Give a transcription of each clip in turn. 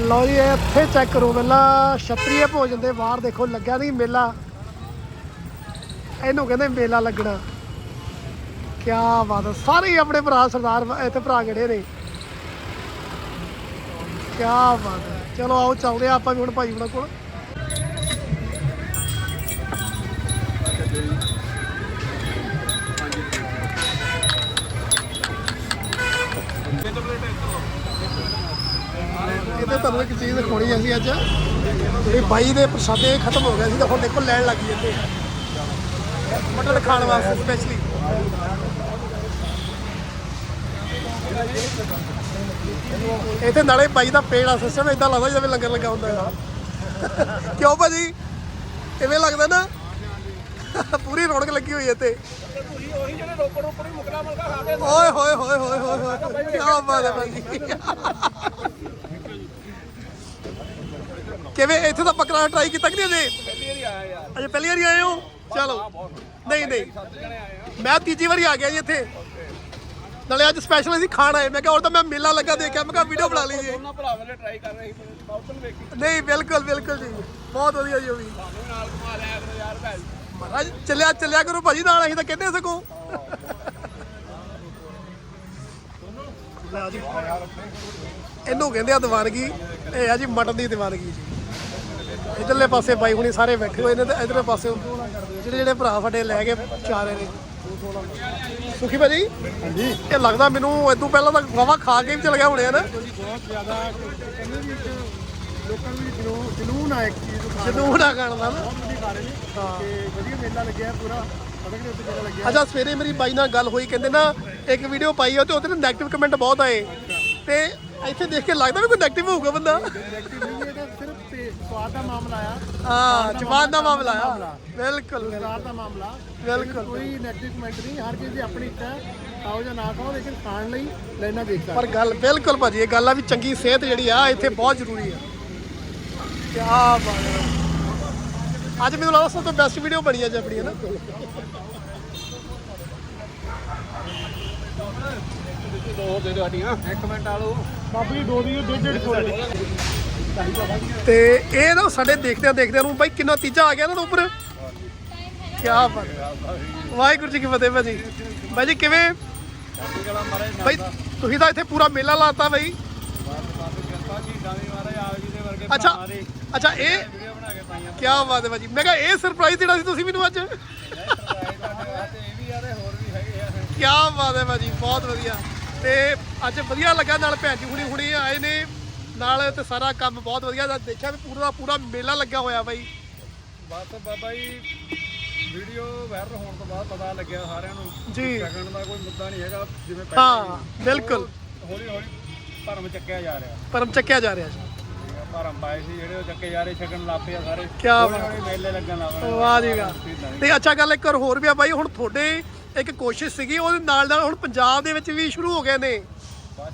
ਲਓ ਜੀ, ਇਹ ਇੱਥੇ ਚੈੱਕ ਕਰੋ ਪਹਿਲਾਂ। ਛਤਰੀਏ ਭੋਜਨ ਦੇ ਬਾਹਰ ਦੇਖੋ, ਲੱਗਿਆ ਨਹੀਂ ਮੇਲਾ। ਇਹਨੂੰ ਕਹਿੰਦੇ ਮੇਲਾ ਲੱਗਣਾ। ਕੀ ਬਾਤ ਹੈ ਸਾਰੇ ਆਪਣੇ ਭਰਾ ਸਰਦਾਰ ਇੱਥੇ ਭਰਾ ਕਿਹੜੇ ਨੇ। ਕੀ ਬਾਤ ਹੈ ਚਲੋ ਆਓ, ਚੱਲਦੇ ਹਾਂ ਆਪਾਂ ਵੀ ਹੁਣ ਭਾਈ ਉਹਨਾਂ ਕੋਲ। ਇਹਦੇ ਤੁਹਾਨੂੰ ਇੱਕ ਚੀਜ਼ ਦਿਖਾਉਣੀ ਅਸੀਂ ਅੱਜ। ਜਿਹੜੀ ਬਾਈ ਦੇ ਪ੍ਰਸ਼ਾਦੇ ਖਤਮ ਹੋ ਗਏ ਸੀ ਤਾਂ ਹੁਣ ਦੇਖੋ ਲੈਣ ਲੱਗ ਇੱਥੇ। ਮਟਨ ਖਾਣ ਵਾਸਤੇ ਸਪੈਸ਼ਲੀ ਇੱਥੇ ਨਾਲੇ ਬਾਈ ਦਾ ਪੇੜ ਸਿਸਟਮ ਇਦਾਂ ਲੱਗਦਾ ਜਿਵੇਂ ਲੰਗਰ ਲੱਗਾ ਹੁੰਦਾ ਹੈ ਕਿਉਂ ਭਾਜੀ? ਇਵੇਂ ਲੱਗਦਾ ਨਾ? ਪੂਰੀ ਰੌਣਕ ਲੱਗੀ ਹੋਈ ਹੈ ਇੱਥੇ। ਓਏ ਹੋਏ ਹੋਏ ਹੋਏ ਹੋਏ ਹੋਏ ਕੀ ਬਾਤ ਹੈ ਭਾਜੀ। ਕਿਵੇਂ? ਇੱਥੇ ਤਾਂ ਬੱਕਰਾ ਟਰਾਈ ਕੀਤਾ ਕਿ ਨਹੀਂ ਅਜੇ ਅਜੇ ਪਹਿਲੀ ਵਾਰੀ ਆਏ ਹੋ? ਚਲੋ। ਨਹੀਂ ਨਹੀਂ। ਮੈਂ ਤੀਜੀ ਵਾਰੀ ਆ ਗਿਆ ਜੀ ਇੱਥੇ। ਨਾਲੇ ਅੱਜ ਸਪੈਸ਼ਲ ਅਸੀਂ ਖਾਣ ਆਏ। ਮੈਂ ਕਿਹਾ ਹੋਰ ਤਾਂ ਮੈਂ ਮੇਲਾ ਲੱਗਾ ਦੇਖਿਆ। ਮੈਂ ਕਿਹਾ ਵੀਡੀਓ ਬਣਾ ਲਈਏ ਉਹਨਾਂ ਭਰਾਵਾਂ ਨੇ ਟਰਾਈ ਕਰ ਰਹੇ ਸੀ ਮਾਊਂਟਨ ਵੇਖੀ। ਨਹੀਂ ਬਿਲਕੁਲ ਬਿਲਕੁਲ ਜੀ। ਬਹੁਤ ਵਧੀਆ ਜੀ ਉਹ ਵੀ। ਸਾਨੂੰ ਨਾਲ ਘੁਮਾ ਲਿਆ ਕਰੋ ਯਾਰ ਭੈਣ। ਮਹਾਰਾਜ ਚੱਲਿਆ ਚੱਲਿਆ ਕਰੋ ਭਾਜੀ ਨਾਲ ਅਸੀਂ ਤਾਂ ਕਹਿੰਦੇ ਸਕੋ ਇਹਨੂੰ ਕਹਿੰਦੇ ਆ ਦੀਵਾਨਗੀ। ਇਹ ਆ ਜੀ ਮਟਨ ਦੀ ਦੀਵਾਨਗੀ ਜੀ। ਇਧਰਲੇ ਪਾਸੇ ਬਾਈ ਹੁਣੀ ਸਾਰੇ ਬੈਠੇ ਹੋਏ ਨੇ ਤੇ ਇਧਰਲੇ ਪਾਸੇ ਜਿਹੜੇ ਜਿਹੜੇ ਭਰਾ ਸਾਡੇ ਲੈ ਕੇ ਚਾਰੇ ਨੇ। ਸੁਖੀ ਭਾਜੀ? ਹਾਂਜੀ। ਇਹ ਲੱਗਦਾ ਮੈਨੂੰ ਇਦੋਂ ਪਹਿਲਾਂ ਤਾਂ ਵਾਵਾ ਖਾ ਕੇ ਵੀ ਚਲ ਗਿਆ ਹੋਣੇ ਆ ਨਾ। ਬਹੁਤ ਜ਼ਿਆਦਾ ਕਹਿੰਦੇ ਵੀ ਇੱਕ ਲੋਕਾਂ ਨੂੰ ਵੀ ਜਨੂਨ ਜਨੂਨ ਆ ਇੱਕ ਚੀਜ਼ ਨੂੰ ਖਾਣ ਜਦੋਂ ਨਾ ਖਾਣ ਦਾ ਨਾ। ਬਹੁਤ ਵਧੀਆ ਖਾ ਰਹੇ ਨੇ ਤੇ ਵਧੀਆ ਮੇਲਾ ਲੱਗਿਆ ਪੂਰਾ। ਪਤਾ ਕਿ ਉੱਥੇ ਲੱਗਿਆ? ਅੱਛਾ ਸਵੇਰੇ ਮੇਰੀ ਬਾਈ ਨਾਲ ਗੱਲ ਹੋਈ ਕਹਿੰਦੇ ਨਾ ਇੱਕ ਵੀਡੀਓ ਪਾਈ ਆ ਤੇ ਉਹਦੇ ਤੇ ਨੈਗੇਟਿਵ ਕਮੈਂਟ ਬਹੁਤ ਆਏ। ਤੇ ਇੱਥੇ ਦੇਖ ਕੇ ਲੱਗਦਾ ਵੀ ਕੋਈ ਨੈਗੇਟਿਵ ਹੋਊਗਾ ਬੰਦਾ। ਨਹੀਂ ਸਵਾਦ ਦਾ ਮਾਮਲਾ ਆ। ਹਾਂ ਜਵਾਨ ਦਾ ਮਾਮਲਾ ਆ। ਬਿਲਕੁਲ। ਸਵਾਦ ਦਾ ਮਾਮਲਾ। ਬਿਲਕੁਲ। ਕੋਈ ਨੈਗੇਟਿਵ ਕਮੈਂਟ ਨਹੀਂ ਹਰ ਚੀਜ਼ ਦੀ ਆਪਣੀ ਇੱਛਾ ਹੈ। ਖਾਓ ਜਾਂ ਨਾ ਖਾਓ ਲੇਕਿਨ ਖਾਣ ਲਈ ਲੈਣਾ ਦੇਖ ਸਕਦੇ। ਪਰ ਗੱਲ ਬਿਲਕੁਲ ਭਾਜੀ ਇਹ ਗੱਲ ਆ ਵੀ ਚੰਗੀ ਸਿਹਤ ਜਿਹੜੀ ਆ ਇੱਥੇ ਬਹੁਤ ਜ਼ਰੂਰੀ ਆ। ਕੀ ਬਾਤ ਹੈ। ਅੱਜ ਮੈਨੂੰ ਲੱਗਦਾ ਸਭ ਤੋਂ ਬੈਸਟ ਵੀਡੀਓ ਬਣੀ ਅੱਜ ਆਪਣੀ ਹੈ ਨਾ? ਦੋ ਦੇ ਦਿਓ ਹੱਡੀਆਂ ਇੱਕ ਮਿੰਟ ਆ ਲਓ ਬਾਬੂ ਜੀ ਦੋ ਦੀ ਡੇਢ ਡੇਢ ਦੀ ਤੇ ਇਹ ਨਾ ਸਾਡੇ ਦੇਖਦਿਆਂ ਦੇਖਦਿਆਂ ਨੂੰ ਬਾਈ ਕਿੰਨਾ ਤੀਜਾ ਆ ਗਿਆ ਨਾ ਉੱਪਰ। ਕੀ ਬਾਤ ਵਾਹਿਗੁਰੂ ਜੀ ਕੀ ਫਤਿਹ ਭਾਜੀ। ਬਾਈ ਕਿਵੇਂ? ਬਾਈ ਤੁਸੀਂ ਤਾਂ ਇੱਥੇ ਪੂਰਾ ਮੇਲਾ ਲਾਤਾ ਬਾਈ। ਅੱਛਾ ਅੱਛਾ, ਇਹ ਵੀਡੀਓ ਕੀ ਬਾਤ ਹੈ ਭਾਜੀ। ਮੈਂ ਕਿਹਾ ਇਹ ਸਰਪ੍ਰਾਈਜ਼ ਦੇਣਾ ਸੀ ਤੁਸੀਂ ਮੈਨੂੰ ਅੱਜ। ਤੁਹਾਡੇ ਵਾਸਤੇ ਕੀ ਬਾਤ ਹੈ ਭਾਜੀ, ਬਹੁਤ ਵਧੀਆ। ਤੇ ਅੱਜ ਵਧੀਆ ਲੱਗਾ ਨਾਲ ਭੈਣ ਜੀ ਹੁਣੀ ਹੁਣੀ ਆਏ ਨੇ। ਨਾਲ ਤੇ ਸਾਰਾ ਕੰਮ ਬਹੁਤ ਵਧੀਆ ਦਾ ਦੇਖਿਆ ਵੀ ਪੂਰਾ ਪੂਰਾ ਮੇਲਾ ਲੱਗਾ ਹੋਇਆ ਬਾਈ। ਬਸ ਬਾਬਾ ਜੀ ਵੀਡੀਓ ਵਾਇਰਲ ਹੋਣ ਤੋਂ ਬਾਅਦ ਪਤਾ ਲੱਗਿਆ ਸਾਰਿਆਂ ਨੂੰ ਜੀ। ਛਕਣ ਦਾ ਕੋਈ ਮੁੱਦਾ ਨਹੀਂ ਹੈਗਾ ਜਿਵੇਂ ਹਾਂ ਬਿਲਕੁਲ। ਹੌਲੀ ਹੌਲੀ ਭਰਮ ਚੱਕਿਆ ਜਾ ਰਿਹਾ। ਪਰਮ ਚੱਕਿਆ ਜਾ ਰਿਹਾ ਜੀ। ਭਰਮ ਪਾਏ ਸੀ ਜਿਹੜੇ ਉਹ ਚੱਕੇ ਜਾ ਰਹੇ ਛਕਣ ਲੱਗ ਪਏ ਆ ਸਾਰੇ। ਹੌਲੀ ਬਾਤ। ਮੇਲੇ ਲੱਗਣ ਲੱਗ ਵਾਹ ਜੀ ਵਾਹ। ਤੇ ਅੱਛਾ ਗੱਲ ਇੱਕ ਹੋਰ ਵੀ ਆ ਬਾਈ ਹੁਣ ਤੁਹਾਡੇ ਇੱਕ ਕੋਸ਼ਿਸ਼ ਸੀਗੀ ਉਹਦੇ ਨਾਲ ਨਾਲ ਹੁਣ ਪੰਜਾਬ ਦੇ ਵਿੱਚ ਵੀ ਸ਼ੁਰੂ ਹੋ ਗਏ ਨੇ।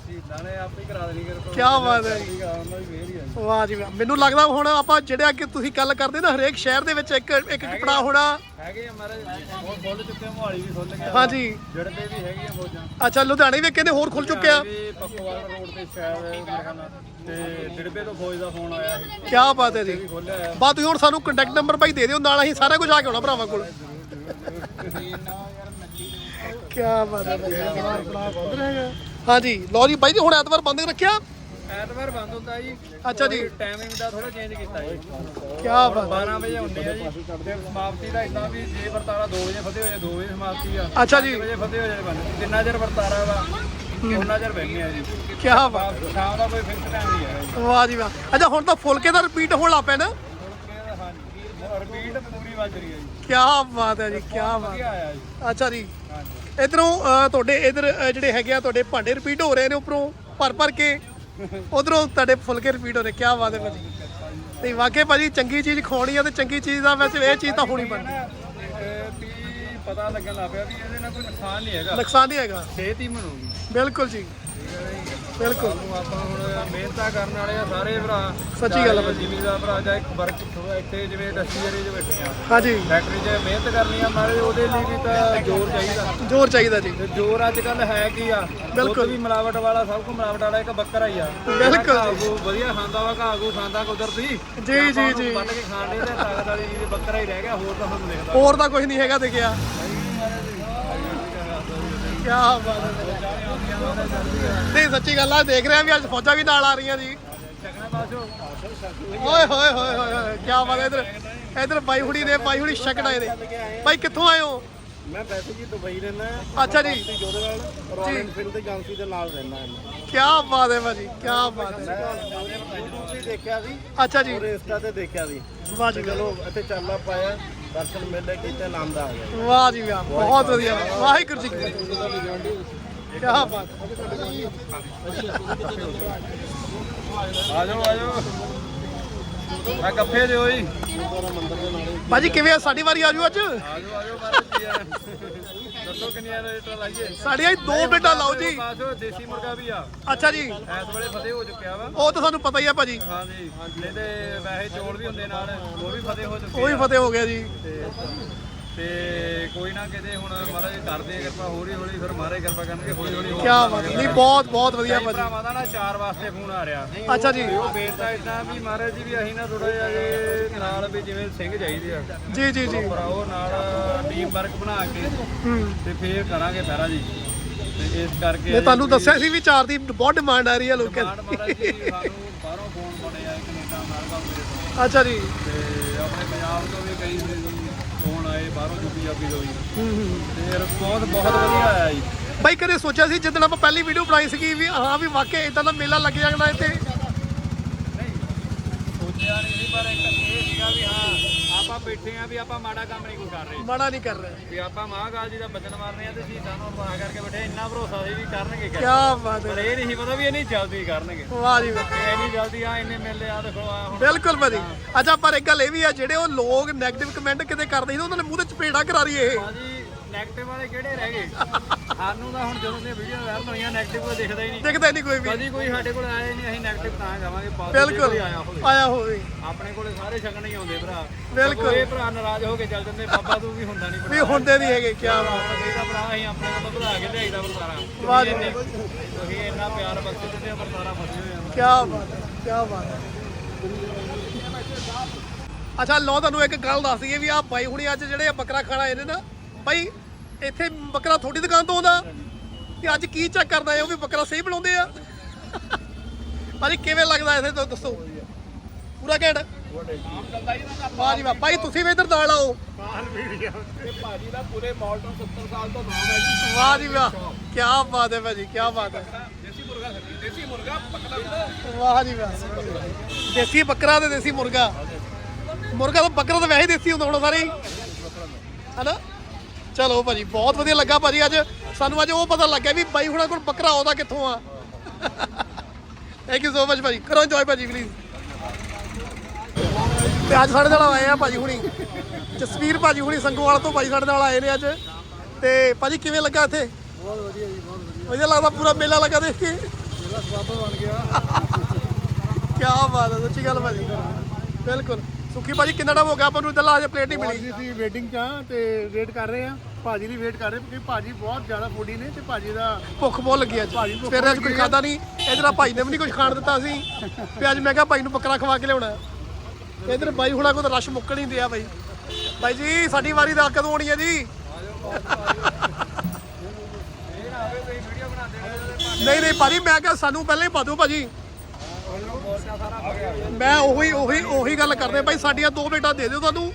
ਜੀ ਨਾਲੇ ਆਪੇ ਹੀ ਕਰਾ ਦੇਣੀ ਕਿਰਪਾ। ਬਾਤ ਹੈ ਜੀ। ਉਹਨਾਂ ਦੀ ਵੇਰ ਹੀ ਆ ਜੀ। ਵਾਹ ਜੀ ਵਾਹ। ਮੈਨੂੰ ਲੱਗਦਾ ਹੁਣ ਆਪਾਂ ਜਿਹੜੇ ਅੱਗੇ ਤੁਸੀਂ ਗੱਲ ਕਰਦੇ ਨਾ ਹਰੇਕ ਸ਼ਹਿਰ ਦੇ ਵਿੱਚ ਇੱਕ ਇੱਕ ਟੁਕੜਾ ਹੋਣਾ। ਹੈਗੇ ਆ ਮਾਰੇ ਬਹੁਤ ਖੁੱਲ ਚੁੱਕੇ ਆ, ਮੋਹਾਲੀ ਵੀ ਖੁੱਲ ਗਿਆ। ਹਾਂਜੀ। ਜੜਦੇ ਵੀ ਹੈਗੀਆਂ ਫੌਜਾਂ ਅੱਛਾ ਲੁਧਿਆਣੇ ਵੀ ਕਹਿੰਦੇ ਹੋਰ ਖੁੱਲ ਚੁੱਕਿਆ। ਵੀ ਪੱਕਵਾਲ ਰੋਡ ਤੇ ਸ਼ਾਇਦ ਮੇਰੇ ਖਿਆਲ ਨਾਲ। ਤੇ ਡਿੜਬੇ ਤੋਂ ਫੌਜ ਦਾ ਫੋਨ ਆਇਆ ਸੀ। ਕੀ ਬਾਤ ਹੈ ਜੀ। ਵੀ ਖੋਲਿਆ ਬਾਤ ਤੁਸੀਂ ਹੁਣ ਸਾਨੂੰ ਕੰਟੈਕਟ ਨੰਬਰ ਭਾਈ ਦੇ ਦਿਓ ਨਾਲ ਅਸੀਂ ਸਾਰਾ ਕੁਝ ਆ ਕੇ ਆਉਣਾ ਭਰਾਵਾਂ ਕੋਲ। ਕੀ ਬਾਤ ਹੈ। ਭਾਈ ਹਾਂਜੀ ਲਓ ਜੀ ਬਾਈ ਜੀ ਹੁਣ ਐਤਵਾਰ ਬੰਦ ਰੱਖਿਆ? ਐਤਵਾਰ ਬੰਦ ਹੁੰਦਾ ਜੀ। ਅੱਛਾ ਜੀ। ਟਾਈਮਿੰਗ ਦਾ ਥੋੜਾ ਚੇਂਜ ਕੀਤਾ ਜੀ। ਕੀ ਬਾਤ 12 ਵਜੇ ਹੁੰਦੇ ਆ ਜੀ। ਸਮਾਪਤੀ ਦਾ ਇਦਾਂ ਵੀ ਜੇ ਵਰਤਾਰਾ 2 ਵਜੇ ਫਤਿਹ ਹੋ ਜਾਏ 2 ਵਜੇ ਸਮਾਪਤੀ ਆ। ਅੱਛਾ ਜੀ। 5 ਵਜੇ ਫਤਿਹ ਹੋ ਜਾਏ ਬੰਦ। ਜਿੰਨਾ ਚਿਰ ਵਰਤਾਰਾ ਵਾ ਉਹਨਾਂ ਚਿਰ ਬੈਠੇ ਆ ਜੀ। ਕੀ ਬਾਤ ਸ਼ਾਮ ਦਾ ਕੋਈ ਫਿਕਸ ਟਾਈਮ ਨਹੀਂ ਹੈ ਵਾਹ ਜੀ ਵਾਹ। ਅੱਛਾ ਹੁਣ ਤਾਂ ਫੁਲਕੇ ਦਾ ਰਿਪੀਟ ਹੋਣ ਲੱਗ ਹਾਂਜੀ। ਰਿਪੀਟ ਪੂਰੀ ਵੱਜ ਰਹੀ ਹੈ ਜੀ। ਕੀ ਬਾਤ ਹੈ ਜੀ ਕੀ ਬਾਤ ਅੱਛਾ ਜੀ। ਇਧਰੋਂ ਤੁਹਾਡੇ ਇਧਰ ਜਿਹੜੇ ਹੈਗੇ ਆ ਤੁਹਾਡੇ ਭਾਂਡੇ ਰਿਪੀਟ ਹੋ ਰਹੇ ਨੇ ਉੱਪਰੋਂ ਭਰ ਭਰ ਕੇ। ਉਧਰੋਂ ਤੁਹਾਡੇ ਫੁਲਕੇ ਰਿਪੀਟ ਹੋ ਰਹੇ ਕੀ ਬਾਤ ਹੈ ਭਾਜੀ। ਤੇ ਵਾਕਈ ਭਾਜੀ ਚੰਗੀ ਚੀਜ਼ ਖਵਾਉਣੀ ਆ ਤੇ ਚੰਗੀ ਚੀਜ਼ ਦਾ ਵੈਸੇ ਇਹ ਚੀਜ਼ ਤਾਂ ਹੋਣੀ ਬਣਦੀ ਪਤਾ ਲੱਗਣ ਲੱਗ ਪਿਆ ਵੀ ਇਹਦੇ ਨਾਲ ਕੋਈ ਨੁਕਸਾਨ ਨਹੀਂ ਹੈਗਾ। ਨੁਕਸਾਨ ਨਹੀਂ ਹੈਗਾ। ਸਿਹਤ ਹੀ ਬਣੂਗੀ। ਬਿਲਕੁਲ ਜੀ। ਬਿਲਕੁਲ। ਆਪਾਂ ਹੁਣ ਮਿਹਨਤਾਂ ਕਰਨ ਵਾਲੇ ਆ ਸਾਰੇ ਭਰਾ। ਸੱਚੀ ਗੱਲ ਆ ਭਾਜੀ। ਜ਼ਿਮੀਦਾਰ ਭਰਾ ਜਾਂ ਇੱਕ ਵਰਕ ਇੱਥੇ ਜਿਵੇਂ ਇੰਡਸਟਰੀ ਏਰੀਆ 'ਚ ਬੈਠੇ ਆ। ਹਾਂਜੀ। ਫੈਕਟਰੀ 'ਚ ਮਿਹਨਤ ਕਰਨੀ ਆ ਮਾਰੇ ਉਹਦੇ ਲਈ ਵੀ ਤਾਂ ਜ਼ੋਰ ਚਾਹੀਦਾ। ਜ਼ੋਰ ਚਾਹੀਦਾ ਜੀ। ਤੇ ਜ਼ੋਰ ਅੱਜ ਕੱਲ ਹੈ ਕੀ ਆ? ਬਿਲਕੁਲ। ਵੀ ਮਿਲਾਵਟ ਵਾਲਾ ਸਭ ਕੁਝ ਮਿਲਾਵਟ ਵਾਲਾ ਇੱਕ ਬੱਕਰਾ ਹੀ ਆ। ਬਿਲਕੁਲ। ਘੂਹ ਵਧੀਆ ਖਾਂਦਾ ਵਾ ਘਾਹ ਘੂਹ ਖਾਂਦਾ ਕੁਦਰਤੀ। ਜੀ, ਜੀ, ਜੀ। ਬੰਨ ਕੇ ਖਾਣ ਲਈ ਤੇ ਤਾਕਤ ਵਾਲੀ ਬੱਕਰਾ ਹੀ ਰਹਿ ਗਿਆ ਹੋਰ ਤਾਂ ਤੁਹਾਨੂੰ ਦਿਖਦਾ। ਹੋਰ ਤਾਂ ਕੁਝ ਨਹੀਂ ਹੈਗਾ ਦਿਖਿਆ। ਕੀ ਬਾਤ ਹੈ ਨਹੀਂ ਸੱਚੀ ਗੱਲ ਆ ਦੇਖ ਰਹੇ ਆ ਵੀ ਅੱਜ ਫੌਜਾਂ ਵੀ ਨਾਲ ਆ ਰਹੀਆਂ ਜੀ। ਓਏ ਹੋਏ ਹੋਏ ਹੋਏ ਹੋਏ ਕੀ ਬਾਤ ਹੈ ਇਧਰ ਇਧਰ ਬਾਈ ਹੁਣੀ ਨੇ ਬਾਈ ਛਕਣ ਆਏ ਨੇ। ਬਾਈ ਕਿੱਥੋਂ ਆਏ ਹੋ? ਮੈਂ ਵੈਸੇ ਜੀ ਦੁਬਈ ਰਹਿਣਾ ਅੱਛਾ ਜੀ। ਜੋਦੇ ਨਾਲ ਰੋਇਲ ਐਨਫੀਲਡ ਦੀ ਏਜੰਸੀ ਦੇ ਨਾਲ ਰਹਿਣਾ ਹਾਂ ਕੀ ਬਾਤ ਹੈ ਭਾਜੀ ਕੀ ਬਾਤ ਹੈ। YouTube ਤੇ ਦੇਖਿਆ ਸੀ ਅੱਛਾ ਜੀ। ਔਰ ਇੰਸਟਾ ਤੇ ਦੇਖਿਆ ਸੀ। ਵਾਹ ਜੀ ਚਲੋ ਇੱਥੇ ਚੱਲਣਾ ਪਾਇਆ ਦਰਸ਼ਨ ਮੇਲੇ ਕੀਤੇ ਗਿਆ। ਵਾਹ ਜੀ ਵਾਹ ਬਹੁਤ ਵਧੀਆ। ਵਾਹਿਗੁਰੂ ਜੀ ਕੀ ਕੀ ਬਾਤ। ਆ ਜਾਓ ਆ ਜਾਓ ਆ ਗੱਫੇ ਦੇ ਹੋਈ ਭਾਜੀ ਕਿਵੇਂ ਆ? ਸਾਡੀ ਵਾਰੀ ਆਜੂ ਅੱਜ? ਆ ਜਾਓ ਆ ਜਾਓ ਬਾਰੇ ਕੀ ਆ? ਦੱਸੋ ਕਿੰਨੀਆਂ ਰੇਟ ਲਾਈਏ? ਸਾਡੀ ਅੱਜ ਦੋ ਬੇਟਾ ਲਾਓ ਜੀ। ਬਾਸ਼ੋ ਦੇਸੀ ਮੁਰਗਾ ਵੀ ਆ। ਅੱਛਾ ਜੀ। ਐਸ ਵੇਲੇ ਫਤਿਹ ਹੋ ਚੁੱਕਿਆ ਵਾ। ਉਹ ਤਾਂ ਸਾਨੂੰ ਪਤਾ ਹੀ ਆ ਭਾਜੀ। ਹਾਂਜੀ ਨਹੀਂ ਤੇ ਵੈਸੇ ਚੋਲ ਵੀ ਹੁੰਦੇ ਨਾਲ ਉਹ ਵੀ ਫਤਿਹ ਹੋ ਚੁੱਕੇ ਉਹ ਵੀ। ਫਤਿਹ ਹੋ ਗਿਆ ਜੀ। ਤੇ ਤੇ ਕੋਈ ਨਾ ਕਿਤੇ ਹੁਣ ਮਹਾਰਾਜ ਕਰਦੇ ਆ ਕਿਰਪਾ ਹੌਲੀ ਹੌਲੀ ਫਿਰ ਮਹਾਰਾਜ ਕਿਰਪਾ ਕਰਨਗੇ ਹੌਲੀ ਹੌਲੀ ਕੀ ਬਾਤ ਨਹੀਂ ਬਹੁਤ ਬਹੁਤ ਵਧੀਆ ਭਾਜੀ। ਭਰਾਵਾਂ ਦਾ ਨਾ ਚਾਰ ਵਾਸਤੇ ਫੋਨ ਆ ਰਿਹਾ। ਅੱਛਾ ਜੀ। ਉਹ ਬੇਟਾ ਇਦਾਂ ਵੀ ਮਹਾਰਾਜ ਜੀ ਵੀ ਅਸੀਂ ਨਾ ਥੋੜਾ ਜਿਹਾ ਜੇ ਨਾਲ ਵੀ ਜਿਵੇਂ ਸਿੰਘ ਚਾਹੀਦੇ ਆ। ਜੀ ਜੀ ਜੀ। ਉਹ ਨਾਲ ਟੀਮ ਵਰਕ ਬਣਾ ਕੇ ਤੇ ਫੇਰ ਕਰਾਂਗੇ ਪਹਿਰਾ ਜੀ। ਤੇ ਇਸ ਕਰਕੇ ਮੈਂ ਤੁਹਾਨੂੰ ਦੱਸਿਆ ਸੀ ਵੀ ਚਾਰ ਦੀ ਬਹੁਤ ਡਿਮਾਂਡ ਆ ਰਹੀ ਹੈ ਲੋਕਾਂ ਦੀ। ਮਹਾਰਾਜ ਜੀ ਸਾਨੂੰ ਬਾਹਰੋਂ ਫੋਨ ਬਣੇ ਆ ਕੈਨੇਡਾ ਅਮਰੀਕਾ ਮੇਰੇ ਤੋਂ। ਅੱਛਾ ਜੀ। ਤੇ ਆਪਣੇ ਪੰਜਾਬ ਤੋਂ ਵੀ ਕਈ ਆਏ ਬਾਹਰੋਂ ਯੂਪੀ ਜਾਪੀ ਤੋਂ ਹੂੰ ਤੇ ਰਿਸਪੌਂਸ ਬਹੁਤ ਵਧੀਆ ਆਇਆ ਜੀ। ਬਾਈ ਕਦੇ ਸੋਚਿਆ ਸੀ ਜਦੋਂ ਆਪਾਂ ਪਹਿਲੀ ਵੀਡੀਓ ਬਣਾਈ ਸੀਗੀ ਵੀ ਹਾਂ ਵੀ ਵਾਕਿਆ ਇਦਾਂ ਦਾ ਮੇਲਾ ਲੱਗ ਜਾਣਾ ਇੱਥੇ? ਸੋਚਿਆ ਨਹੀਂ ਸੀ ਪਰ ਇੱਕ ਇਹ ਸੀਗਾ ਵੀ ਹਾਂ ਆਪਾਂ ਬੈਠੇ ਆ ਵੀ ਆਪਾਂ ਮਾੜਾ ਕੰਮ ਨਹੀਂ ਕੋਈ ਕਰ ਰਹੇ। ਮਾੜਾ ਨਹੀਂ ਕਰ ਰਹੇ। ਵੀ ਆਪਾਂ ਮਹਾਕਾਲ ਜੀ ਦਾ ਬਚਨ ਮਾਰਨੇ ਆ ਤੇ ਸ਼ਹੀਦਾਂ ਨੂੰ ਅਰਦਾਸ ਕਰਕੇ ਬੈਠੇ ਇੰਨਾ ਭਰੋਸਾ ਸੀ ਵੀ ਕਰਨਗੇ ਕੀ ਕਿਆ ਬਾਤ ਪਰ ਹੈ ਇਹ ਨਹੀਂ ਸੀ ਪਤਾ ਵੀ ਇੰਨੀ ਜਲਦੀ ਕਰਨਗੇ। ਵਾਹ ਜੀ ਵਾਹ। ਤੇ ਇੰਨੀ ਜਲਦੀ ਆ ਇੰਨੇ ਮੇਲੇ ਆ ਦੇਖੋ ਆ ਹੁਣ ਬਿਲਕੁਲ ਭਾਜੀ ਅੱਛਾ ਪਰ ਇੱਕ ਗੱਲ ਇਹ ਵੀ ਆ ਜਿਹੜੇ ਉਹ ਲੋਕ 네ਗੇਟਿਵ ਕਮੈਂਟ ਕਿਤੇ ਕਰਦੇ ਸੀ ਉਹਨਾਂ ਨੇ ਮੂੰਹ ਤੇ ਚਪੇੜਾ ਕਰਾ ਰਹੀ ਇਹ। ਭਾਜੀ ਨੈਗੇਟਿਵ ਵਾਲੇ ਕਿਹੜੇ ਰਹਿ ਗਏ? ਸਾਨੂੰ ਤਾਂ ਹੁਣ ਜਦੋਂ ਦੀਆਂ ਵੀਡੀਓ ਵਾਇਰਲ ਹੋਈਆਂ ਨੈਗੇਟਿਵ ਕੋਈ ਦਿਖਦਾ ਹੀ ਨਹੀਂ। ਦਿਖਦਾ ਹੀ ਨਹੀਂ ਕੋਈ ਵੀ। ਕਦੀ ਕੋਈ ਸਾਡੇ ਕੋਲ ਆਇਆ ਹੀ ਨਹੀਂ ਅਸੀਂ ਨੈਗੇਟਿਵ ਤਾਂ ਜਾਵਾਂਗੇ ਬਿਲਕੁਲ। ਹੀ ਆਇਆ ਹੋਵੇ। ਆਇਆ ਹੋਵੇ। ਆਪਣੇ ਕੋਲੇ ਸਾਰੇ ਛਕਣ ਹੀ ਆਉਂਦੇ ਭਰਾ। ਬਿਲਕੁਲ। ਇਹ ਭਰਾ ਨਾਰਾਜ਼ ਹੋ ਕੇ ਚੱਲ ਜਾਂਦੇ ਬਾਬਾ ਤੂੰ ਵੀ ਹੁੰਦਾ ਨਹੀਂ ਵੀ ਹੁੰਦੇ ਨਹੀਂ ਹੈਗੇ ਕੀ ਬਾਤ ਆਪਾਂ ਕਹਿੰਦਾ ਭਰਾ ਅਸੀਂ ਆਪਣੇ ਕੋਲੋਂ ਵਧਾ ਕੇ ਲਿਆਈਦਾ ਜੀ। ਤੁਸੀਂ ਇੰਨਾ ਪਿਆਰ ਬਖਸ਼ ਦਿੰਦੇ ਆ ਵਰਤਾਰਾ ਫਸੇ ਹੋਏ ਜਾਂਦਾ ਕੀ ਬਾਤ ਹੈ ਕੀ ਬਾਤ ਹੈ। ਅੱਛਾ ਲੋ ਤੁਹਾਨੂੰ ਇੱਕ ਗੱਲ ਦੱਸ ਦਈਏ ਵੀ ਆ ਬਾਈ ਹੁਣੀ ਅੱਜ ਜਿਹੜੇ ਆ ਬੱਕਰਾ ਖਾਣਾ ਆਏ ਨੇ ਨਾ ਬਾਈ ਇੱਥੇ ਬੱਕਰਾ ਤੁਹਾਡੀ ਦੁਕਾਨ ਤੋਂ ਆਉਂਦਾ? ਤੇ ਅੱਜ ਕੀ ਚੈੱਕ ਕਰਦਾ ਹੈ ਉਹ ਵੀ ਬੱਕਰਾ ਸਹੀ ਬਣਾਉਂਦੇ ਆ? ਭਾਜੀ ਕਿਵੇਂ ਲੱਗਦਾ ਇੱਥੇ ਤੋਂ ਦੱਸੋ। ਪੂਰਾ ਘੈਂਟ? ਵਾਹ ਜੀ ਵਾਹ। ਭਾਈ ਤੁਸੀਂ ਵੀ ਇੱਧਰ ਨਾਲ ਆਓ। ਭਾਜੀ ਦਾ ਪੂਰੇ ਮਾਲਟਨ 70 ਸਾਲ ਤੋਂ ਨਾਮ ਹੈ ਜੀ। ਵਾਹ ਜੀ ਵਾਹ। ਕੀ ਬਾਤ ਹੈ ਭਾਜੀ ਕੀ ਬਾਤ ਹੈ। ਦੇਸੀ ਮੁਰਗਾ ਦੇਸੀ ਮੁਰਗਾ ਪਕੜਾ ਵਾਹ ਜੀ ਵਾਹ। ਦੇਸੀ ਬੱਕਰਾ ਤੇ ਦੇਸੀ ਮੁਰਗਾ। ਮੁਰਗਾ ਤਾਂ ਬੱਕਰਾ ਤਾਂ ਵੈਸੇ ਦੇਸੀ ਹੁੰਦਾ ਹੁਣ ਸਾਰੇ ਹਨਾ? ਚਲੋ ਭਾਜੀ ਬਹੁਤ ਵਧੀਆ ਲੱਗਾ ਭਾਜੀ ਅੱਜ। ਸਾਨੂੰ ਅੱਜ ਉਹ ਪਤਾ ਲੱਗਿਆ ਵੀ ਬਾਈ ਹੁਣਾਂ ਕੋਲ ਬੱਕਰਾ ਆਉਂਦਾ ਕਿੱਥੋਂ ਆ। ਥੈਂਕ ਯੂ ਸੋ ਮਚ ਭਾਜੀ। ਕਰੋ ਇੰਜੋਏ ਭਾਜੀ ਪਲੀਜ਼ ਤੇ ਅੱਜ ਸਾਡੇ ਨਾਲ ਆਏ ਆ ਭਾਜੀ ਹੁਣੀ। ਜਸਵੀਰ ਭਾਜੀ ਹੁਣੀ ਸੰਗੋਵਾਲ ਤੋਂ ਭਾਜੀ ਸਾਡੇ ਨਾਲ ਆਏ ਨੇ ਅੱਜ। ਤੇ ਭਾਜੀ ਕਿਵੇਂ ਲੱਗਾ ਇੱਥੇ? ਬਹੁਤ ਵਧੀਆ ਜੀ ਬਹੁਤ ਵਧੀਆ। ਵਧੀਆ ਲੱਗਦਾ ਪੂਰਾ ਮੇਲਾ ਲੱਗਾ ਦੇਖ ਕੇ। ਮੇਲਾ ਸਵਾਦ ਬਣ ਗਿਆ। ਕੀ ਬਾਤ ਹੈ ਸੱਚੀ ਗੱਲ ਭਾਜੀ। ਬਿਲਕੁਲ। ਸੁੱਖੀ ਭਾਜੀ ਕਿੰਨਾ ਟਾਈਮ ਹੋ ਗਿਆ ਆਪਾਂ ਨੂੰ ਇੱਧਰ ਲਾ ਪਲੇਟ ਨਹੀਂ ਮਿਲੀ। ਭਾਜੀ ਸੀ ਵੇਟਿੰਗ ਚ ਆ ਤੇ ਵੇਟ ਕਰ ਰਹੇ ਆ ਭਾਜੀ ਦੀ ਵੇਟ ਕਰ ਰਹੇ ਕਿਉਂਕਿ ਭਾਜੀ ਬਹੁਤ ਜ਼ਿਆਦਾ ਫੂਡੀ ਨੇ ਤੇ ਭਾਜੀ ਦਾ ਭੁੱਖ ਬਹੁਤ ਲੱਗੀ ਅੱਜ। ਭਾਜੀ ਭੁੱਖ ਅੱਜ ਕੁਝ। ਖਾਦਾ ਨਹੀਂ। ਇਧਰ ਭਾਈ ਨੇ ਵੀ ਨਹੀਂ ਕੁਝ ਖਾਣ ਦਿੱਤਾ ਸੀ। ਤੇ ਅੱਜ ਮੈਂ ਕਿਹਾ ਭਾਈ ਨੂੰ ਬੱਕਰਾ ਖਵਾ ਕੇ ਲਿਆਉਣਾ। ਇਧਰ ਬਾਈ ਹੁਣਾ ਕੋਲ ਤਾਂ ਰਸ਼ ਮੁੱਕਣ ਨਹੀਂ ਦਿਆ ਬਾਈ ਬਾਈ ਜੀ ਸਾਡੀ ਵਾਰੀ ਦਾ ਕਦੋਂ ਆਉਣੀ ਹੈ ਜੀ? ਨਹੀਂ ਨਹੀਂ ਭਾਜੀ ਮੈਂ ਕਿਹਾ ਸਾਨੂੰ ਪਹਿਲਾਂ ਹੀ ਪਾ ਦਿਓ ਭਾਜੀ। ਮੈਂ ਉਹੀ ਉਹੀ ਉਹੀ ਗੱਲ ਕਰਦੇ ਭਾਈ, ਸਾਡੀਆਂ ਦੋ ਪਲੇਟਾਂ ਦੇ ਦਿਓ ਤੁਹਾਨੂੰ।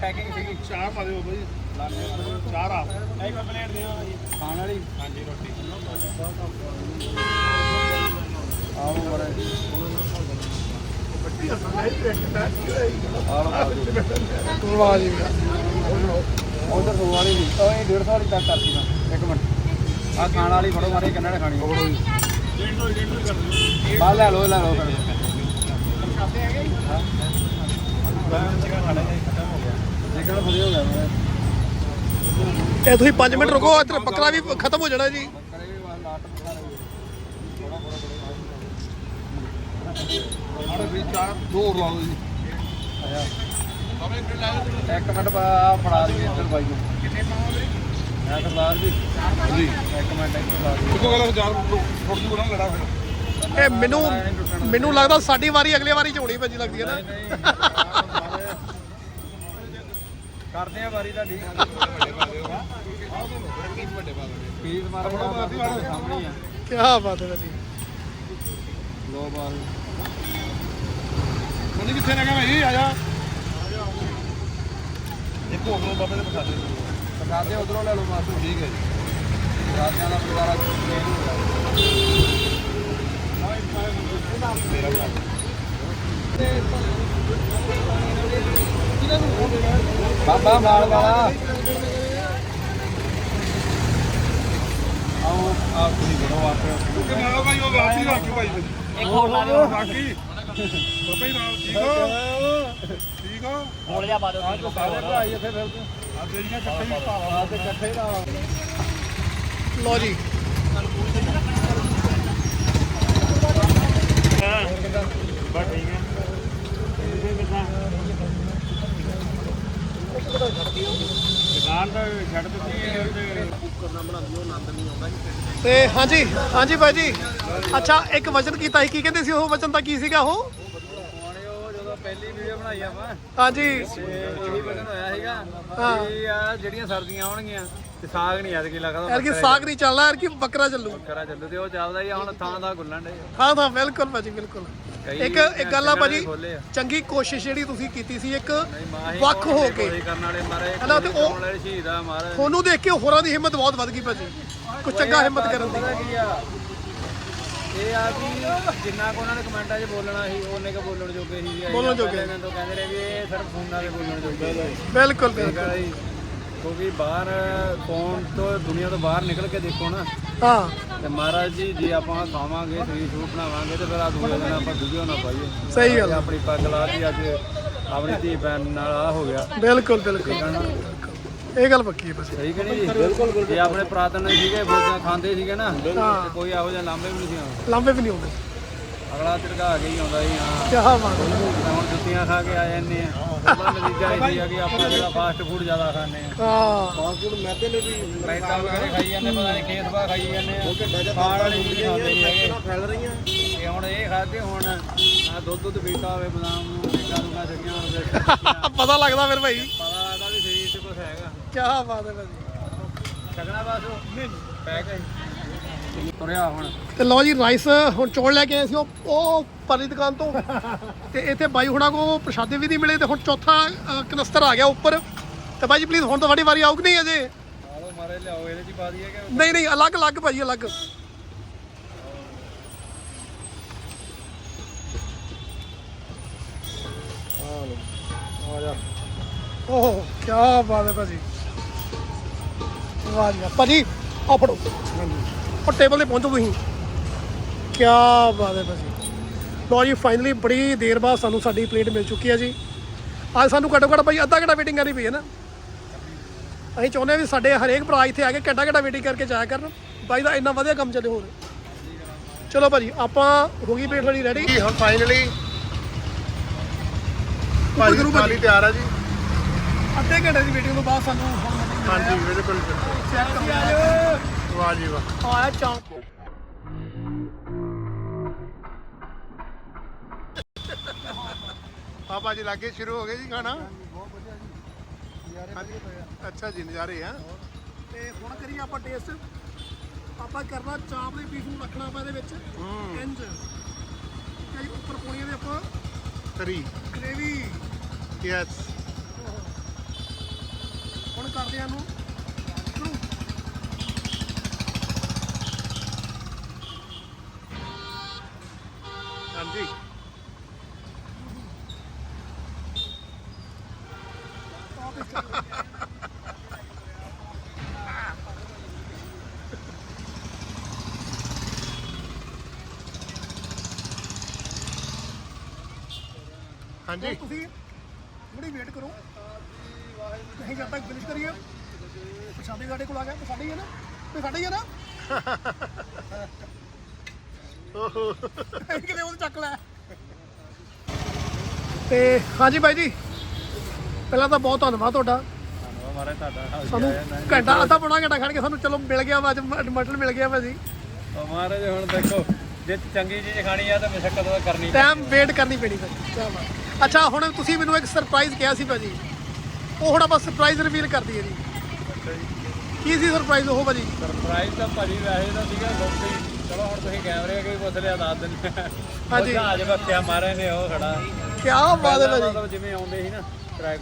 ਪੈਕਿੰਗ ਸੀਗੀ ਚਾਹ ਪਾ ਦਿਓ ਬਾਈ ਚਾਹ ਆ ਇੱਕ ਪਲੇਟ ਦਿਓ ਖਾਣ ਵਾਲੀ ਹਾਂਜੀ ਰੋਟੀ ਆਓ ਮਰੇ ਵਾਹ ਜੀ ਉਧਰ ਦੋ ਵਾਲੀ ਨਹੀਂ ਉਹ 150 ਵਾਲੀ ਪੈਕ ਕਰਤੀ ਮੈਂ ਇੱਕ ਮਿੰਟ ਆ ਖਾਣ ਵਾਲੀ ਫੜੋ ਮਾਰੇ ਕਿੰਨਾ ਨੇ ਖਾਣੀ ਆ ਲੈ ਲੋ ਲੈ ਲੋ ਇਹ ਤੁਸੀਂ 5 ਮਿੰਟ ਰੁਕੋ ਇੱਧਰ ਬੱਕਰਾ ਵੀ ਖਤਮ ਹੋ ਜਾਣਾ ਜੀ। ਇੱਕ ਮਿੰਟ ਲਾ ਫੜਾ ਦਈਏ ਇੱਧਰ ਬਾਈ ਨੂੰ। ਕਿੰਨੇ ਪਾਉਂਦੇ ਮੈਂ ਸਰਦਾਰ ਜੀ ਜੀ ਇੱਕ ਮਿੰਟ ਇੱਧਰ ਲਾ ਦਈਏ ਇੱਕੋ ਗੱਲ ਚਾਰ ਫੁੱਟ ਦੀ ਬਣਾ ਲੜਾ ਫਿਰ ਇਹ ਮੈਨੂੰ ਮੈਨੂੰ ਲੱਗਦਾ ਸਾਡੀ ਵਾਰੀ ਅਗਲੇ ਵਾਰੀ ਚ ਹੋਣੀ ਪੈਂਦੀ ਲੱਗਦੀ ਹੈ ਨਾ। ਕਰਦੇ ਆ ਵਾਰੀ ਤੁਹਾਡੀ। ਫੀਸ ਮਾਰ ਸਾਹਮਣੇ ਆ ਕੀ ਬਾਤ ਹੈ ਭਾਜੀ। ਲੋ ਬਾਲ। ਮੰਨੀ ਕਿੱਥੇ ਨਾ ਭਾਈ? ਆ ਜਾ। ਇੱਕ ਹੋਰ ਬਾਬੇ ਦੇ ਬਤਾ ਦੇ ਪਕਾਦੇ ਉਧਰੋਂ ਲੈ ਲਓ ਮਾਸੂ ਠੀਕ ਹੈ ਜੀ। ਰਾਜਿਆਂ ਦਾ ਪਰਿਵਾਰ ਅੱਜ ਨਹੀਂ ਹੋਇਆ ਬਾਬਾ ਮਾਲ ਵਾਲਾ। ਆਓ ਆਪ ਤੁਸੀਂ ਬੜੋ ਆਪੇ। ਕਿ ਨਾਲ ਭਾਈ ਉਹ ਵਾਪੀ ਰੱਖ ਭਾਈ। ਇੱਕ ਹੋਰ ਲਾ ਦਿਓ। ਬਾਕੀ। ਬਾਬਾ ਜੀ ਨਾਲ ਠੀਕ ਹੋ? ਠੀਕ ਹੋ? ਮੋੜ ਜਾ ਪਾ ਦਿਓ। ਸਾਰੇ ਭਰਾ ਹੀ ਇੱਥੇ ਫਿਰਦੇ ਲੋ ਜੀ। ਬਸ ਠੀਕ ਹੈ ਦੁਕਾਨ ਤਾਂ ਛੱਡ ਦਿੱਤੀ ਤੇ ਤੇ ਹਾਂਜੀ ਹਾਂਜੀ ਭਾਜੀ ਅੱਛਾ, ਇੱਕ ਵਚਨ ਕੀਤਾ ਸੀ। ਕੀ ਕਹਿੰਦੇ ਸੀ ਉਹ? ਵਚਨ ਤਾਂ ਕੀ ਸੀਗਾ ਉਹ? ਪਹਿਲੀ ਵੀਡੀਓ ਬਣਾਈ ਆਪਾਂ। ਹਾਂਜੀ। ਤੇ ਇਹੀ ਵਚਨ ਹੋਇਆ ਸੀਗਾ। ਹਾਂ। ਕਿ ਆ ਜਿਹੜੀਆਂ ਸਰਦੀਆਂ ਆਉਣਗੀਆਂ ਤੇ ਸਾਗ ਨਹੀਂ ਐਤਕੀ ਲੱਗਦਾ ਯਾਰ ਕਿ ਸਾਗ ਨਹੀਂ ਚੱਲਣਾ ਯਾਰ ਕਿ ਬੱਕਰਾ ਚੱਲੂ। ਕਰਾ ਚੱਲੂ ਤੇ ਉਹ ਚੱਲਦਾ ਹੀ ਆ, ਹੁਣ ਥਾਂ ਦਾ ਗੁੱਲਣ ਦੇ ਹਾਂ ਹਾਂ ਬਿਲਕੁਲ ਭਾਜੀ ਬਿਲਕੁਲ। ਕਈ ਇੱਕ ਇੱਕ ਗੱਲ ਆ ਭਾਜੀ ਖੋਲੇ ਆ। ਚੰਗੀ ਕੋਸ਼ਿਸ਼ ਜਿਹੜੀ ਤੁਸੀਂ ਕੀਤੀ ਸੀ ਇੱਕ ਨਹੀਂ ਵੱਖ ਹੋ ਕੇ ਕਰਨ ਵਾਲੇ ਮਾਰੇ ਹਨਾ ਤੇ ਉਹ- ਵਾਲੇ ਸ਼ਹੀਦ ਆ ਮਾਰੇ। ਤੁਹਾਨੂੰ ਦੇਖ ਕੇ ਹੋਰਾਂ ਦੀ ਹਿੰਮਤ ਬਹੁਤ ਵੱਧ ਗਈ ਭਾਜੀ ਕੁਝ ਚੰਗਾ ਹਿੰਮਤ ਕਰਨ ਦੀ। ਪਤਾ ਕੀ ਆ? ਇਹ ਆ ਵੀ ਜਿੰਨਾ ਕੋ ਉਹਨਾਂ ਨੇ ਕਮੈਂਟਾਂ 'ਚ ਬੋਲਣਾ ਸੀ ਉਹਨੇ ਕ ਬੋਲਣ ਜੋਗੇ ਸੀ ਬੋਲਣ ਜੋਗੇ। ਇਹਨਾਂ ਤੋਂ ਕਹਿੰਦੇ ਰਹੇ ਵੀ ਇਹ ਸਿਰਫ ਫੋਨਾਂ 'ਤੇ ਬੋਲਣ ਜੋਗੇ ਸੀ। ਬਿਲਕੁਲ ਠੀਕ ਬਿਲਕੁਲ। ਜੀ। ਕਿਉਂਕਿ ਬਾਹਰ ਫੋਨ ਤੋਂ ਦੁਨੀਆ ਤੋਂ ਬਾਹਰ ਨਿਕਲ ਕੇ ਦੇਖੋ ਨਾ। ਹਾਂ। ਤੇ ਮਹਾਰਾਜ ਜੀ ਜੇ ਆਪਾਂ ਖਾਵਾਂਗੇ ਸਰੀਰ ਸੂਪ ਬਣਾਵਾਂਗੇ ਤੇ ਫਿਰ ਆ ਦੂਜੇ ਦਿਨ ਆਪਾਂ ਵੀਡੀਓ ਨਾ ਪਾਈਏ। ਸਹੀ ਗੱਲ ਤੇ ਆ। ਆਪਣੀ ਪੱਗ ਲਾ ਕੇ ਅੱਜ ਆਪਣੀ ਧੀ ਭੈਣ ਨਾਲ ਆ ਹੋ ਗਿਆ। ਬਿਲਕੁਲ ਬਿਲਕੁਲ। ਇਹ ਗੱਲ ਪੱਕੀ ਹੈ ਭਾਜੀ ਸਹੀ ਕਿ ਨਹੀਂ? ਜੀ ਬਿਲਕੁਲ। ਜੇ ਆਪਣੇ ਪ੍ਰਾਤਨ ਸੀਗੇ ਭੋਜਨ ਖਾਂਦੇ ਸੀਗੇ ਨਾ ਤੇ ਕੋਈ ਇਹੋ ਜਿਹਾ ਲਾਂਭੇ ਵੀ ਨਹੀਂ ਸੀ ਆਉਂਦੇ। ਲਾਂਬੇ ਵੀ ਨਹੀਂ ਹੁੰਦੇ ਅਗਲਾ ਝਟਕਾ ਕੇ ਹੀ ਆਉਂਦਾ ਜੀ ਹਾਂ। ਕੀ ਬਾਤ ਹੈ। ਹੁਣ ਜੁੱਤੀਆਂ ਖਾ ਕੇ ਆ ਜਾਂਦੇ ਆ। ਉਹਦਾ ਨਤੀਜਾ ਇਹ ਸੀ ਆ ਕਿ ਆਪਾਂ ਜਿਹੜਾ ਫਾਸਟ ਫੂਡ ਜ਼ਿਆਦਾ ਖਾਂਦੇ ਆ। ਹਾਂ। ਪਾਸਪੋਰਟ ਮੈਦੇ ਨੇ ਵੀ ਮੈਦਾ ਵਗੈਰੇ ਖਾਈ ਜਾਂਦੇ ਪਤਾ ਨਹੀਂ ਖੇਤ ਬਾ ਖਾਈ ਜਾਂਦੇ ਆ। ਖਾਣ ਵਾਲੀ ਚੀਜ਼ ਖਾਂਦੇ ਨਹੀਂ ਹੈਗੇ। ਫੈਲ ਰਹੀਆਂ। ਤੇ ਹੁਣ ਇਹ ਖਾਦੇ ਹੁਣ ਆ ਦੁੱਧ ਦੁੱਧ ਪੀਤਾ ਹੋਵੇ ਬਦਾਮ ਨੂੰ ਛੱਡੀਆਂ ਹੁਣ ਫਿਰ ਪਤਾ ਲੱਗਦਾ ਫਿਰ ਭਾਈ। ਕੁਝ ਹੈਗਾ ਕੀ ਬਾਤ ਹੈ ਭਾਜੀ। ਛਕਣਾ ਬਸ ਨਹੀਂ। ਪੈ ਗਏ ਤੁਰਿਆ ਹੁਣ। ਤੇ ਲਓ ਜੀ ਰਾਈਸ ਹੁਣ ਚੌਲ ਲੈ ਕੇ ਆਏ ਸੀ ਉਹ ਉਹ ਪਰਲੀ ਦੁਕਾਨ ਤੋਂ। ਤੇ ਇੱਥੇ ਬਾਈ ਹੁਣਾਂ ਕੋ ਪ੍ਰਸ਼ਾਦੇ ਵੀ ਨਹੀਂ ਮਿਲੇ ਤੇ ਹੁਣ ਚੌਥਾ ਅ, ਕਨਸਤਰ ਆ ਗਿਆ ਉੱਪਰ। ਤੇ ਬਾਈ ਜੀ ਪਲੀਜ਼ ਹੁਣ ਤੁਹਾਡੀ ਵਾਰੀ ਆਊਗੀ ਨਹੀਂ ਅਜੇ। ਆਲੋ ਮਾਰੇ ਲਿਆਓ ਇਹਦੇ 'ਚ ਹੀ ਪਾ ਦਈਏ ਕਿ ਨਹੀਂ ਨਹੀਂ ਅਲੱਗ ਅਲੱਗ ਭਾਜੀ ਅਲੱਗ। ਆ ਜਾ। ਓਹ ਕੀ ਬਾਤ ਹੈ ਭਾਜੀ। ਵਾਹ ਜੀ ਵਾਹ। ਭਾਜੀ ਆ ਫੜੋ। ਉਹ ਟੇਬਲ ਤੇ ਪਹੁੰਚੋ ਤੁਸੀਂ। ਕੀ ਬਾਤ ਹੈ ਭਾਜੀ। ਲਓ ਜੀ ਫਾਈਨਲੀ ਬੜੀ ਦੇਰ ਬਾਅਦ ਸਾਨੂੰ ਸਾਡੀ ਪਲੇਟ ਮਿਲ ਚੁੱਕੀ ਹੈ ਜੀ। ਅੱਜ ਸਾਨੂੰ ਘੱਟੋ ਘੱਟ ਭਾਈ ਅੱਧਾ ਘੰਟਾ ਵੇਟਿੰਗ ਕਰਨੀ ਪਈ ਹੈ ਨਾ। ਅਸੀਂ ਚਾਹੁੰਦੇ ਹਾਂ ਵੀ ਸਾਡੇ ਹਰੇਕ ਭਰਾ ਇੱਥੇ ਆ ਕੇ ਘੰਟਾ ਘੰਟਾ ਵੇਟਿੰਗ ਕਰਕੇ ਜਾਇਆ ਕਰਨ। ਬਾਈ ਦਾ ਇੰਨਾ ਵਧੀਆ ਕੰਮ ਚੱਲੇ ਹੋਰ। ਚਲੋ ਭਾਜੀ ਆਪਾਂ ਹੋ ਗਈ ਪਲੇਟ ਸਾਡੀ ਰੈਡੀ ਹੁਣ ਫਾਈਨਲੀ ਭਾਜੀ ਥਾਲੀ ਤਿਆਰ ਆ ਜੀ। ਅੱਧੇ ਘੰਟੇ ਦੀ ਵੇਟਿੰਗ ਤੋਂ ਬਾਅਦ ਸਾਨੂੰ ਹੁਣ ਹਾਂਜੀ ਬਿਲਕੁਲ ਵਾਹ ਜੀ ਵਾਹ। ਆਇਆ ਲਾਗੇ ਸ਼ੁਰੂ ਹੋ ਗਏ ਜੀ ਖਾਣਾ? ਅੱਛਾ ਜੀ ਨਜ਼ਾਰੇ ਆ। ਤੇ ਹੁਣ ਕਰੀਏ ਆਪਾਂ ਟੇਸਟ ਆਪਾਂ ਕਰਨਾ ਚਾਂਪ ਦੇ ਪੀਸ ਨੂੰ ਰੱਖਣਾ ਆਪਾਂ ਇਹਦੇ ਵਿੱਚ। ਇੰਜ। ਤੇ ਉੱਪਰ ਪਾਉਣੀ ਇਹਦੇ ਆਪਾਂ ਤਰੀ। ਗ੍ਰੇਵੀ ਯੈਸ ਹੁਣ ਕਰਦੇ ਆ ਨੂੰ ਹਾਂਜੀ। ਹਾਂਜੀ। ਤੁਸੀਂ ਥੋੜੀ ਵੇਟ ਕਰੋ। ਤੇ ਸਾਡੇ ਹੀ ਹੈ ਨਾ। ਓਹੋ ਕਿਤੇ ਉਹ ਚੱਕ ਲੈ ਤੇ ਹਾਂਜੀ ਬਾਈ ਜੀ ਪਹਿਲਾਂ ਤਾਂ ਬਹੁਤ ਧੰਨਵਾਦ ਤੁਹਾਡਾ। ਧੰਨਵਾਦ ਮਹਾਰਾਜ ਤੁਹਾਡਾ ਸਾਨੂੰ ਘੰਟਾ ਅੱਧਾ ਪੌਣਾ ਘੰਟਾ ਖੜ ਕੇ ਸਾਨੂੰ ਚਲੋ ਮਿਲ ਗਿਆ ਵਾ ਅੱਜ ਮਟਨ ਮਿਲ ਗਿਆ ਵਾ ਜੀ। ਉਹ ਮਹਾਰਾਜ ਹੁਣ ਦੇਖੋ ਜੇ ਚੰਗੀ ਚੀਜ਼ ਖਾਣੀ ਆ ਤਾਂ ਮੁਸ਼ਕਲ ਤਾਂ ਕਰਨੀ ਟਾਈਮ ਵੇਟ ਕਰਨੀ ਪੈਣੀ ਭਾਜੀ ਬਾਤ। ਅੱਛਾ ਹੁਣ ਤੁਸੀਂ ਮੈਨੂੰ ਇੱਕ ਸਰਪ੍ਰਾਈਜ਼ ਕਿਹਾ ਸੀ ਭਾਜੀ। ਉਹ ਹੁਣ ਆਪਾਂ ਸਰਪ੍ਰਾਈਜ਼ ਰਿਵੀਲ ਕਰ ਦਈਏ ਜੀ। ਕੀ ਸੀ ਸਰਪ੍ਰਾਈਜ਼ ਉਹ ਭਾਜੀ? ਸਰਪ੍ਰਾਈਜ਼ ਤਾਂ ਭਾਜੀ ਵੈਸੇ ਤਾਂ ਸੀਗਾ ਗੋਪੀ ਚਲੋ ਹੁਣ ਤੁਸੀਂ ਕੈਮਰੇ ਅੱਗੇ ਵੀ ਪੁੱਛ ਲਿਆ ਦੱਸ ਦਿੰਦੇ ਹਾਂਜੀ। ਜਹਾਜ਼ ਬੱਕਿਆ ਮਾਰੇ ਨੇ ਉਹ ਖੜਾ। ਕਿਆ ਬਾਤ ਹੈ ਭਾਜੀ। ਜਿਵੇਂ ਆਉਂਦੇ ਸੀ ਨਾ ਟਰੈਕ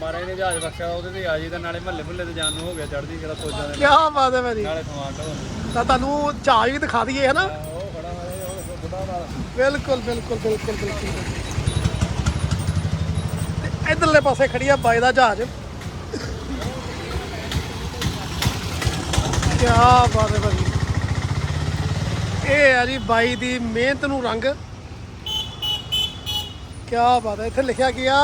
ਮਾਰੇ ਨੇ ਜਹਾਜ਼ ਬੱਕਿਆ ਉਹਦੇ ਤੇ ਆ ਜੀ ਤਾਂ ਨਾਲੇ ਮਹੱਲੇ ਮੁਹੱਲੇ ਤੇ ਜਾਣ ਨੂੰ ਹੋ ਗਿਆ ਚੜ੍ਹਦੀ ਕਿਹੜਾ ਫੌਜਾਂ ਦੇ ਕਿਆ ਬਾਤ ਹੈ ਭਾਜੀ। ਨਾਲੇ ਸਮਾਨ ਤਾਂ ਤੁਹਾਨੂੰ ਚਾਹ ਵੀ ਦਿਖਾ ਦਈਏ ਬੁੱਢਾ ਨਾਲ ਬਿਲਕੁਲ ਬਿਲਕੁਲ ਬਿਲਕੁਲ ਬਿਲਕੁਲ। ਇਧਰਲੇ ਪਾਸੇ ਖੜੀ ਆ ਬਾਈ ਦਾ ਜਹਾਜ਼। ਕੀ ਬਾਤ ਹੈ ਭਾਜੀ। ਇਹ ਆ ਜੀ ਬਾਈ ਦੀ ਮਿਹਨਤ ਨੂੰ ਰੰਗ। ਕੀ ਬਾਤ ਹੈ, ਇੱਥੇ ਲਿਖਿਆ ਗਿਆ।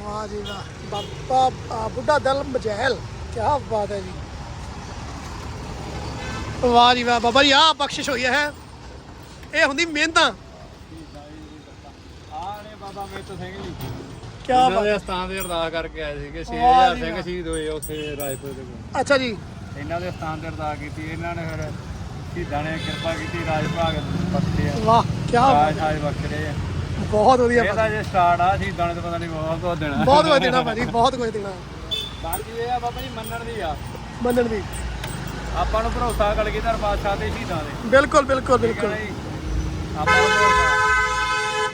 ਵਾਹ ਜੀ ਵਾਹ, ਬਾਬਾ ਬੁੱਢਾ ਦਲ ਮਜਹਿਲ ਕੀ ਬਾਤ ਹੈ ਜੀ। ਵਾਹ ਜੀ ਵਾਹ, ਬਾਬਾ ਜੀ ਆ ਬਖਸ਼ਿਸ਼ ਹੋਈ ਹੈ। ਇਹ ਹੁੰਦੀ ਮਿਹਨਤਾਂ। ਬਾਬਾ ਮੇਤ ਸਿੰਘ ਜੀ। ਕੀ ਇਹਨਾਂ ਬਾਤ ਦੇ ਸਥਾਨ ਤੇ ਅਰਦਾਸ ਕਰਕੇ ਆਏ ਸੀਗੇ ਵਾਹ 6000 ਜੀ ਸਿੰਘ ਵਾਹ। ਸ਼ਹੀਦ ਹੋਏ ਉੱਥੇ ਰਾਜਪੁਰ ਦੇ ਕੋਲ। ਅੱਛਾ ਜੀ। ਇਹਨਾਂ ਦੇ ਸਥਾਨ ਤੇ ਅਰਦਾਸ ਕੀਤੀ ਇਹਨਾਂ ਨੇ ਫਿਰ ਸ਼ਹੀਦਾਂ ਨੇ ਕਿਰਪਾ ਕੀਤੀ ਰਾਜ ਭਾਗ ਬਖਸ਼ੇ ਆ। ਵਾਹ ਕੀ ਰਾਜ ਸਾਜ ਬਖਸ਼ੇ ਆ। ਬਹੁਤ ਵਧੀਆ ਇਹ ਤਾਂ ਜੇ ਸਟਾਰਟ ਆ ਸ਼ਹੀਦਾਂ ਨੇ ਤਾਂ ਪਤਾ ਨਹੀਂ ਬਹੁਤ ਕੁਝ ਦੇਣਾ। ਬਹੁਤ ਕੁਝ ਦੇਣਾ ਭਾਜੀ ਬਹੁਤ ਕੁਝ ਦੇਣਾ। ਬਾਕੀ ਇਹ ਆ ਬਾਬਾ ਜੀ ਮੰਨਣ ਦੀ ਆ। ਮੰਨਣ ਦੀ। ਆਪਾਂ ਨੂੰ ਭਰੋਸਾ ਕਲਗੀਧਰ ਬਾਦਸ਼ਾਹ ਤੇ ਸ਼ਹੀਦਾਂ ਦੇ। ਬਿਲਕੁਲ ਬਿਲਕੁਲ ਬਿਲਕੁਲ। ਨਾ ਜੀ? ਆਪਾਂ ਨੂੰ ਭਰੋਸਾ-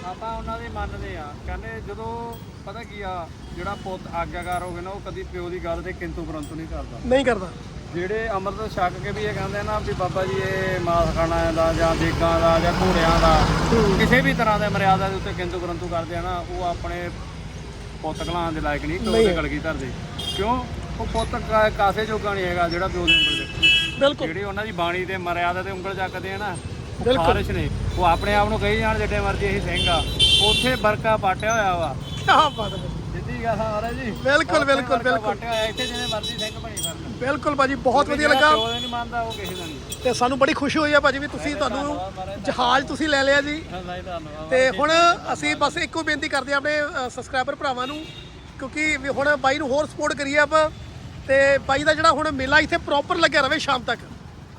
ਆਪਾਂ ਉਹਨਾਂ ਦੀ ਮੰਨਦੇ ਆ। ਕਹਿੰਦੇ ਜਦੋਂ ਪਤਾ ਕੀ ਆ ਜਿਹੜਾ ਪੁੱਤ ਆਗਿਆਕਾਰ ਹੋਵੇ ਨਾ ਉਹ ਕਦੀ ਪਿਓ ਦੀ ਗੱਲ ਤੇ ਕਿੰਤੂ ਪਰੰਤੂ ਨਹੀਂ ਕਰਦਾ। ਨਹੀਂ ਕਰਦਾ। ਜਿਹੜੇ ਅੰਮ੍ਰਿਤ ਛਕ ਕੇ ਵੀ ਇਹ ਕਹਿੰਦੇ ਨਾ ਵੀ ਬਾਬਾ ਜੀ ਇਹ ਮਾਸ ਖਾਣਾ ਦਾ ਜਾਂ ਦੇਗਾਂ ਦਾ ਜਾਂ ਘੋੜਿਆਂ ਦਾ ਕਿਸੇ ਵੀ ਤਰ੍ਹਾਂ ਦੇ ਮਰਿਆਦਾ ਦੇ ਉੱਤੇ ਕਿੰਤੂ ਪਰੰਤੂ ਕਰਦੇ ਆ ਨਾ ਉਹ ਆਪਣੇ ਪੁੱਤ ਕਲਾਂ ਦੇ ਲਾਇਕ ਨਹੀਂ ਤੇ ਉਹਦੇ ਕਲਗੀ ਧਰਦੇ। ਕਿਉਂ? ਉਹ ਪੁੱਤ ਕਾਸੇ ਜੋਗਾ ਨਹੀਂ ਹੈਗਾ ਜਿਹੜਾ ਪਿਓ ਦੇ ਉਂਗਲ ਦੇ ਬਿਲਕੁਲ। ਜਿਹੜੀ ਉਹਨਾਂ ਦੀ ਬਾਣੀ ਤੇ ਮਰਿਆਦਾ ਤੇ ਉਂਗਲ ਚੱਕਦੇ ਆ ਨਾ। ਖਾਰਿਸ਼ ਨੇ। ਉਹ ਆਪਣੇ ਆਪ ਨੂੰ ਕਹੀ ਜਾਣ ਜਿੱਡੇ ਮਰਜ਼ੀ ਅਸੀਂ ਸਿੰਘ ਆ। ਉੱਥੇ ਵਰਕਾ ਪਾਟਿਆ ਹੋਇਆ ਵਾ। ਕੀ ਬਾਤ ਹੈ। ਭਾਜੀ। ਸਿੱਧੀ ਗੱਲ ਆ ਮਹਾਰਾਜ ਜੀ। ਬਿਲਕੁਲ, ਉੱਥੇ ਬਿਲਕੁਲ, ਵਰਕਾ ਬਿਲਕੁਲ। ਪਾਟਿਆ ਹੋਇਆ ਇੱਥੇ ਜਿਹਨੇ ਮਰਜ਼ੀ ਸਿੰਘ ਬਣੀ ਫਿਰਨ। ਬਿਲਕੁਲ ਭਾਜੀ ਬਹੁਤ ਵਧੀਆ ਲੱਗਾ। ਪਿਓ ਦੇ ਨਹੀਂ ਮੰਨਦਾ ਉਹ ਕਿਸੇ ਦਾ ਨਹੀਂ। ਤੇ ਸਾਨੂੰ ਬੜੀ ਖੁਸ਼ੀ ਹੋਈ ਆ ਭਾਜੀ ਵੀ ਤੁਸੀਂ ਤੁਹਾਨੂੰ ਜਹਾਜ਼ ਤੁਸੀਂ ਲੈ ਲਿਆ ਜੀ। ਨਹੀਂ ਧੰਨਵਾਦ ਤੇ ਹੁਣ ਅਸੀਂ ਬਸ ਇੱਕੋ ਬੇਨਤੀ ਕਰਦੇ ਆ ਆਪਣੇ ਸਬਸਕ੍ਰਾਈਬਰ ਭਰਾਵਾਂ ਨੂੰ ਕਿਉਂਕਿ ਵੀ ਹੁਣ ਬਾਈ ਨੂੰ ਹੋਰ ਸਪੋਰਟ ਕਰੀਏ ਆਪਾਂ। ਤੇ ਬਾਈ ਦਾ ਜਿਹੜਾ ਹੁਣ ਮੇਲਾ ਇੱਥੇ ਪ੍ਰੋਪਰ ਲੱਗਿਆ ਰਵੇ ਸ਼ਾਮ ਤੱਕ।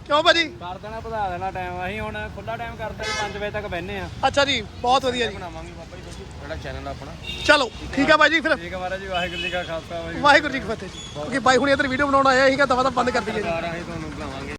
ਕਿਉਂ ਭਾਜੀ? ਕਰ ਦੇਣਾ ਵਧਾ ਦੇਣਾ ਟਾਈਮ ਅਸੀਂ ਹੁਣ ਖੁੱਲਾ ਟਾਈਮ ਕਰਦੇ 5 ਵਜੇ ਤੱਕ ਬੈਠਨੇ ਆ ਅੱਛਾ ਜੀ ਬਹੁਤ ਵਧੀਆ ਜੀ। ਬਣਾਵਾਂਗੇ ਬਾਬਾ ਜੀ ਜਿਹੜਾ ਚੈਨਲ ਆਪਣਾ। ਚਲੋ ਠੀਕ ਆ ਬਾਈ ਜੀ ਫਿਰ। ਠੀਕ ਹੈ ਮਹਾਰਾਜ ਜੀ ਵਾਹਿਗੁਰੂ ਜੀ ਕਾ ਖਾਲਸਾ ਵਾਹਿਗੁਰੂ ਜੀ ਕੀ ਫਤਿਹ। ਜੀ। ਕਿਉਂਕਿ ਬਾਈ ਹੁਣ ਇਧਰ ਵੀਡੀਓ ਬਣਾਉਣ ਆਇਆ ਸੀਗਾ ਦਵਾ ਤਾਂ ਬੰਦ ਕਰ ਦਈਏ ਜੀ। ਅਸੀਂ ਤੁਹਾਨੂੰ ਬੁਲਾਵਾਂਗੇ